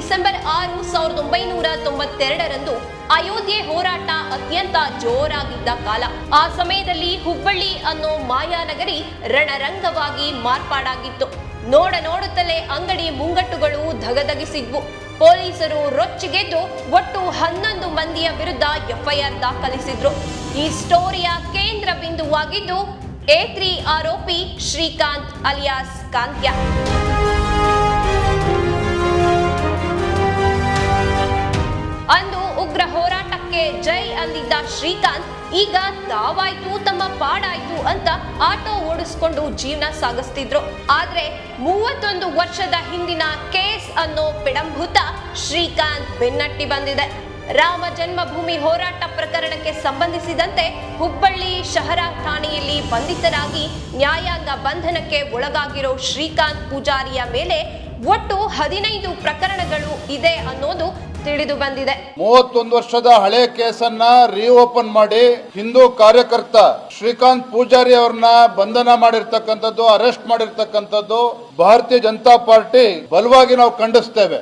December ಆರು ಸಾವಿರದ ಒಂಬೈನೂರ ತೊಂಬತ್ತೆರಡರಂದು ಅಯೋಧ್ಯೆ ಹೋರಾಟ ಅತ್ಯಂತ ಜೋರಾಗಿದ್ದ ಕಾಲ. ಆ ಸಮಯದಲ್ಲಿ ಹುಬ್ಬಳ್ಳಿ ಅನ್ನೋ ಮಾಯಾನಗರಿ ರಣರಂಗವಾಗಿ ಮಾರ್ಪಾಡಾಗಿತ್ತು. ನೋಡ ನೋಡುತ್ತಲೇ ಅಂಗಡಿ ಮುಂಗಟ್ಟುಗಳು ಧಗಧಗಿಸಿದ್ವು. ಪೊಲೀಸರು ರೊಚ್ಚಿಗೆದ್ದು ಒಟ್ಟು ಹನ್ನೊಂದು ಮಂದಿಯ ವಿರುದ್ಧ ಎಫ್ಐಆರ್ ದಾಖಲಿಸಿದ್ರು. ಈ ಸ್ಟೋರಿಯ ಕೇಂದ್ರ ಬಿಂದುವಾಗಿದ್ದು ಎ ಆರೋಪಿ ಶ್ರೀಕಾಂತ್ ಅಲಿಯಾಸ್ ಕಾಂತ್ಯ. ಹೋರಾಟಕ್ಕೆ ಜೈ ಅಂದಿದ್ದ ಶ್ರೀಕಾಂತ್, ಈಗ ತಾವಾಯ್ತು, ತಮ್ಮ ಪಾಡಾಯ್ತು ಅಂತ ಆಟೋ ಓಡಿಸ್ಕೊಂಡು ಜೀವನ ಸಾಗಿಸ್ತಿದ್ರು. ಆದ್ರೆ ಮೂವತ್ತೊಂದು ವರ್ಷದ ಹಿಂದಿನ ಕೇಸ್ ಅನ್ನೋ ಪಿಡಂಭೂತ ಶ್ರೀಕಾಂತ್ ಬೆನ್ನಟ್ಟಿ ಬಂದಿದೆ. ರಾಮ ಜನ್ಮಭೂಮಿ ಹೋರಾಟ ಪ್ರಕರಣಕ್ಕೆ ಸಂಬಂಧಿಸಿದಂತೆ ಹುಬ್ಬಳ್ಳಿ ಶಹರ ಠಾಣೆಯಲ್ಲಿ ಬಂಧಿತರಾಗಿ ನ್ಯಾಯಾಂಗ ಬಂಧನಕ್ಕೆ ಒಳಗಾಗಿರೋ ಶ್ರೀಕಾಂತ್ ಪೂಜಾರಿಯ ಮೇಲೆ ಒಟ್ಟು ಹದಿನೈದು ಪ್ರಕರಣಗಳು ಇದೆ ಅನ್ನೋದು ತಿಳಿದು ಬಂದಿದೆ. ಮೂವತ್ತೊಂದು ವರ್ಷದ ಹಳೆ ಕೇಸನ್ನ ರೀಓಪನ್ ಮಾಡಿ ಹಿಂದೂ ಕಾರ್ಯಕರ್ತ ಶ್ರೀಕಾಂತ್ ಪೂಜಾರಿ ಅವ್ರನ್ನ ಬಂಧನ ಮಾಡಿರ್ತಕ್ಕಂಥದ್ದು, ಅರೆಸ್ಟ್ ಮಾಡಿರ್ತಕ್ಕಂಥದ್ದು ಭಾರತೀಯ ಜನತಾ ಪಾರ್ಟಿ ಬಲವಾಗಿ ನಾವು ಖಂಡಿಸ್ತೇವೆ.